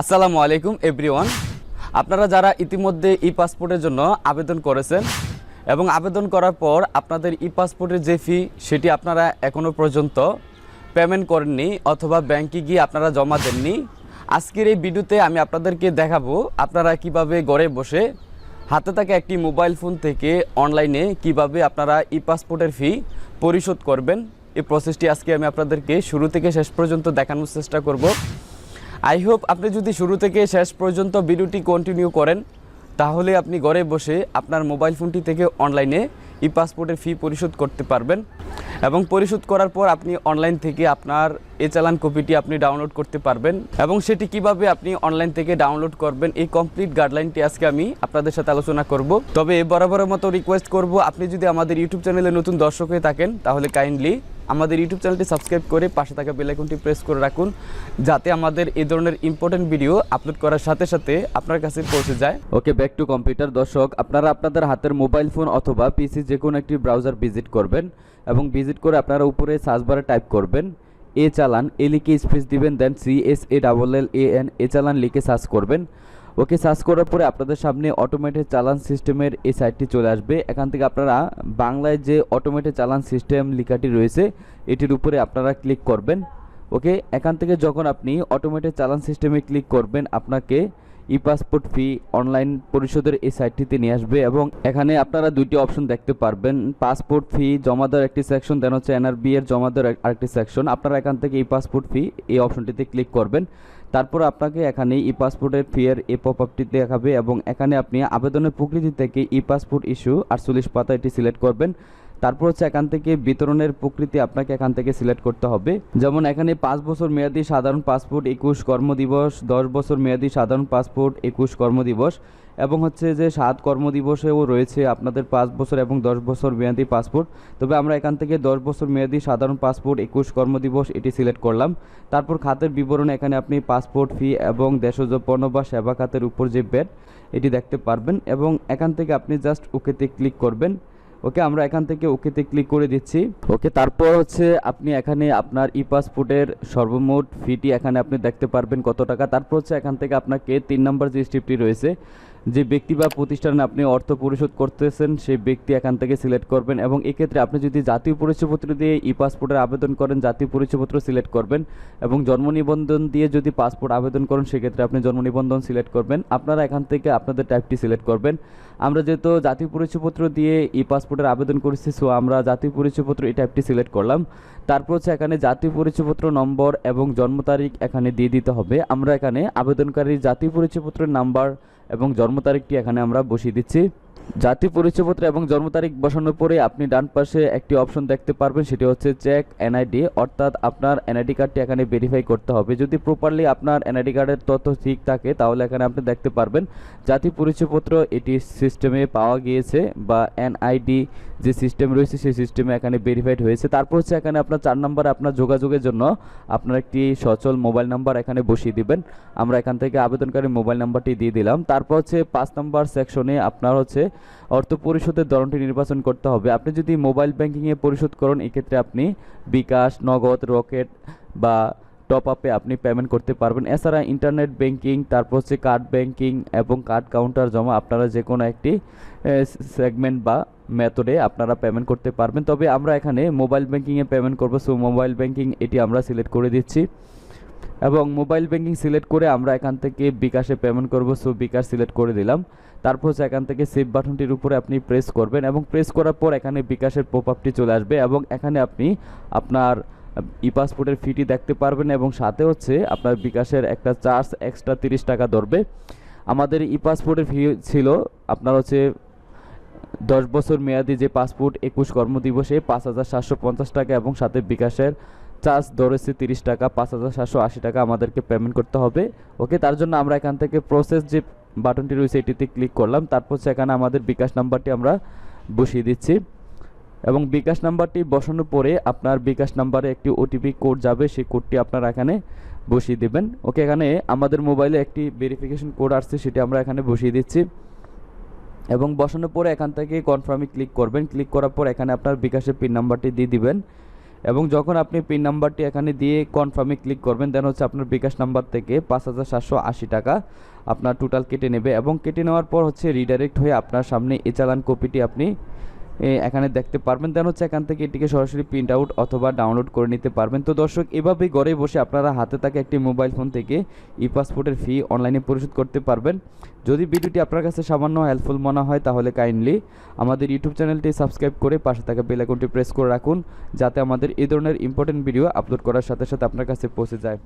আসসালামু আলাইকুম এভরিওয়ান আপনারা যারা ইতিমধ্যে ই পাসপোর্টের জন্য আবেদন করেছেন এবং আবেদন করার পর আপনাদের ই পাসপোর্টের যে ফি সেটি আপনারা এখনও পর্যন্ত পেমেন্ট করেননি অথবা ব্যাংকে গিয়ে আপনারা জমা দেননি, আজকের এই ভিডিওতে আমি আপনাদেরকে দেখাবো আপনারা কীভাবে ঘরে বসে হাতে থাকা একটি মোবাইল ফোন থেকে অনলাইনে কীভাবে আপনারা ই পাসপোর্টের ফি পরিশোধ করবেন। এই প্রসেসটি আজকে আমি আপনাদেরকে শুরু থেকে শেষ পর্যন্ত দেখানোর চেষ্টা করব। আই হোপ আপনি যদি শুরু থেকে শেষ পর্যন্ত ভিডিওটি কন্টিনিউ করেন, তাহলে আপনি ঘরে বসে আপনার মোবাইল ফোনটি থেকে অনলাইনে ই পাসপোর্টের ফি পরিশোধ করতে পারবেন এবং পরিশোধ করার পর আপনি অনলাইন থেকে আপনার এ চালান কপিটি আপনি ডাউনলোড করতে পারবেন এবং সেটি কীভাবে আপনি অনলাইন থেকে ডাউনলোড করবেন, এই কমপ্লিট গাইডলাইনটি আজকে আমি আপনাদের সাথে আলোচনা করব। তবে এ বরাবরের মতো রিকোয়েস্ট করব, আপনি যদি আমাদের ইউটিউব চ্যানেলে নতুন দর্শক হয়ে থাকেন, তাহলে কাইন্ডলি আমাদের ইউটিউব চ্যানেলটি সাবস্ক্রাইব করে পাশে থাকা বেল আইকনটি প্রেস করে রাখুন, যাতে আমাদের এই ধরনের ইম্পর্টেন্ট ভিডিও আপলোড করার সাথে সাথে আপনার কাছে পৌঁছে যায়। ওকে ব্যাক টু কম্পিউটার দর্শক, আপনারা আপনাদের হাতের মোবাইল ফোন অথবা পিসি যে কোনো একটি ব্রাউজার ভিজিট করবেন এবং ভিজিট করে আপনারা উপরে সার্চ বারে টাইপ করবেন এ চালান এ লিখে স্পেস দিবেন দেন C S A double L A N A চালান লিখে সার্চ করবেন। ওকে সার্চ করার পরে আপনাদের সামনে অটোমেটেড চালান সিস্টেমের এই সাইটটি চলে আসবে। এখান থেকে আপনারা বাংলায় যে অটোমেটেড চালান সিস্টেম লেখাটি রয়েছে, এটির উপরে আপনারা ক্লিক করবেন। ওকে, এখান থেকে যখন আপনি অটোমেটেড চালান সিস্টেমে ক্লিক করবেন, আপনাকে ই পাসপোর্ট ফি অনলাইন পরিশোধের এই সাইটটিতে নিয়ে আসবে এবং এখানে আপনারা দুইটি অপশন দেখতে পারবেন। পাসপোর্ট ফি জমা দেওয়ার একটি সেকশন দেন হচ্ছে এনআরবি এর জমা দেওয়ার আরেকটি সেকশন আপনারা এখান থেকে ই পাসপোর্ট ফি এই অপশনটিতে ক্লিক করবেন। তারপর আপনাকে এখানে ই পাসপোর্টের ফিয়ার এ পপ আপটি দেখাবে এবং এখানে আপনি আবেদনের প্রকৃতি থেকে ই পাসপোর্ট ইস্যু আটচল্লিশ পাতা এটি সিলেক্ট করবেন। তারপর হচ্ছে এখান থেকে বিতরণের প্রকৃতি আপনাকে এখান থেকে সিলেক্ট করতে হবে। যেমন এখানে পাঁচ বছর মেয়াদি সাধারণ পাসপোর্ট, একুশ কর্মদিবস, দশ বছর মেয়াদি সাধারণ পাসপোর্ট, একুশ কর্মদিবস এবং হচ্ছে যে সাত কর্মদিবসেও রয়েছে আপনাদের পাঁচ বছর এবং দশ বছর মেয়াদি পাসপোর্ট। তবে আমরা এখান থেকে দশ বছর মেয়াদি সাধারণ পাসপোর্ট, একুশ কর্মদিবস এটি সিলেক্ট করলাম। তারপর খাতের বিবরণ এখানে আপনি পাসপোর্ট ফি এবং দেশজ পণ্য বা সেবা খাতের উপর যে ব্যাট, এটি দেখতে পারবেন এবং এখান থেকে আপনি জাস্ট ওকেতে ক্লিক করবেন। ওকে, আমরা এখান থেকে ওকেতে ক্লিক করে দিচ্ছি। ওকে, তারপর হচ্ছে আপনি এখানে আপনার ই পাসপোর্টের সর্বমোট ফিটি এখানে আপনি দেখতে পারবেন কত টাকা। তারপর হচ্ছে এখান থেকে আপনাকে তিন নম্বর যে স্ট্রিপটি রয়েছে যে ব্যক্তি বা প্রতিষ্ঠানে আপনি অর্থ পরিশোধ করতেছেন, সেই ব্যক্তি এখান থেকে সিলেক্ট করবেন এবং এক্ষেত্রে আপনি যদি জাতীয় পরিচয়পত্র দিয়ে ই পাসপোর্টের আবেদন করেন, জাতীয় পরিচয়পত্র সিলেক্ট করবেন এবং জন্ম নিবন্ধন দিয়ে যদি পাসপোর্ট আবেদন করেন, সেক্ষেত্রে আপনি জন্ম নিবন্ধন সিলেক্ট করবেন। আপনারা এখান থেকে আপনাদের টাইপটি সিলেক্ট করবেন। আমরা যেহেতু জাতীয় পরিচয়পত্র দিয়ে ই পাসপোর্টের আবেদন করেছি সো আমরা জাতীয় পরিচয়পত্র এই টাইপটি সিলেক্ট করলাম। তারপর হচ্ছে এখানে জাতীয় পরিচয়পত্র নম্বর এবং জন্ম তারিখ এখানে দিয়ে দিতে হবে। আমরা এখানে আবেদনকারীর জাতীয় পরিচয়পত্রের নাম্বার এবং জন্ম তারিখটি এখানে আমরা বসিয়ে দিচ্ছি। জাতীয় পরিচয়পত্র এবং জন্ম তারিখ বসানোর পরে আপনি ডান পাশে একটি অপশন দেখতে পারবেন, সেটি হচ্ছে চেক এনআইডি অর্থাৎ আপনার এনআইডি কার্ডটি এখানে ভেরিফাই করতে হবে। যদি প্রপারলি আপনার এনআইডি কার্ডের তথ্য ঠিক থাকে, তাহলে এখানে আপনি দেখতে পারবেন জাতীয় পরিচয়পত্র এটি সিস্টেমে পাওয়া গিয়েছে বা এনআইডি যে সিস্টেম রয়েছে, সেই সিস্টেমে এখানে ভেরিফাইড হয়েছে। তারপর হচ্ছে এখানে আপনার চার নম্বরে আপনার যোগাযোগের জন্য আপনার একটি সচল মোবাইল নাম্বার এখানে বসিয়ে দিবেন। আমরা এখান থেকে আবেদনকারী মোবাইল নাম্বারটি দিয়ে দিলাম। তারপর হচ্ছে পাঁচ নম্বর সেকশনে আপনার হচ্ছে অর্থ পরিশোধের ধরনটি নির্বাচন করতে হবে। আপনি যদি মোবাইল ব্যাংকিংয়ে পরিশোধ করেন, এক্ষেত্রে আপনি বিকাশ, নগদ, রকেট বা টপ আপে আপনি পেমেন্ট করতে পারবেন। এছাড়া ইন্টারনেট ব্যাংকিং তারপর হচ্ছে কার্ড ব্যাংকিং এবং কার্ড কাউন্টার জমা আপনারা যে কোনো একটি সেগমেন্ট বা মেথডে আপনারা পেমেন্ট করতে পারবেন। তবে আমরা এখানে মোবাইল ব্যাংকিংয়ে পেমেন্ট করব। সো মোবাইল ব্যাংকিং এটি আমরা সিলেক্ট করে দিচ্ছি। এবং মোবাইল ব্যাংকিং সিলেক্ট করে আমরা এখান থেকে বিকাশে পেমেন্ট করব। সো বিকাশ সিলেক্ট করে দিলাম। তারপর হচ্ছে এখান থেকে সেভ বাটনটির উপরে আপনি প্রেস করবেন এবং প্রেস করার পর এখানে বিকাশের পপ চলে আসবে এবং এখানে আপনি আপনার ই পাসপোর্টের ফিটি দেখতে পারবেন এবং সাথে হচ্ছে আপনার বিকাশের একটা চার্জ এক্সট্রা তিরিশ টাকা ধরবে। আমাদের ই পাসপোর্টের ফি ছিল আপনার হচ্ছে দশ বছর মেয়াদি যে পাসপোর্ট একুশ কর্মদিবসে পাঁচ হাজার সাতশো পঞ্চাশ টাকা এবং সাথে বিকাশের চার্জ ধরেছে তিরিশ টাকা, পাঁচ হাজার সাতশো আশি টাকা আমাদেরকে পেমেন্ট করতে হবে। ওকে তার জন্য আমরা এখান থেকে প্রসেস যে বাটনটি রয়েছে এটিতে ক্লিক করলাম। তারপর সেখানে আমাদের বিকাশ নাম্বারটি আমরা বসিয়ে দিচ্ছি। এবং বিকাশ নাম্বারটি বসানোর পরে আপনার বিকাশ নাম্বারে একটি ওটিপি কোড যাবে, সেই কোডটি আপনারা এখানে বসিয়ে দেবেন। ওকে, এখানে আমাদের মোবাইলে একটি ভেরিফিকেশন কোড আসছে, সেটি আমরা এখানে বসিয়ে দিচ্ছি। এবং বসানোর পরে এখান থেকে কনফার্মে ক্লিক করবেন। ক্লিক করার পর এখানে আপনার বিকাশের পিন নাম্বারটি দিয়ে দিবেন। এবং যখন আপনি পিন নাম্বারটি এখানে দিয়ে কনফার্মে ক্লিক করবেন দেন হচ্ছে আপনার বিকাশ নাম্বার থেকে পাঁচ হাজার সাতশো আশি টাকা আপনার টোটাল কেটে নেবে। এবং কেটে নেওয়ার পর হচ্ছে রিডাইরেক্ট হয়ে আপনার সামনে এ চালান কপিটি আপনি এখানে দেখতে পারবেন। দেন হচ্ছে এখান থেকে এটিকে সরাসরি প্রিন্ট আউট অথবা ডাউনলোড করে নিতে পারবেন। তো দর্শক, এভাবেই ঘরে বসে আপনারা হাতে থাকা একটি মোবাইল ফোন থেকে ই পাসপোর্টের ফি অনলাইনে পরিশোধ করতে পারবেন। যদি ভিডিওটি আপনার কাছে সামান্য হেল্পফুল মনে হয়, তাহলে কাইন্ডলি আমাদের ইউটিউব চ্যানেলটি সাবস্ক্রাইব করে পাশে থাকা বেল আইকনটি প্রেস করে রাখুন, যাতে আমাদের এই ধরনের ইম্পর্টেন্ট ভিডিও আপলোড করার সাথে সাথে আপনার কাছে পৌঁছে যায়।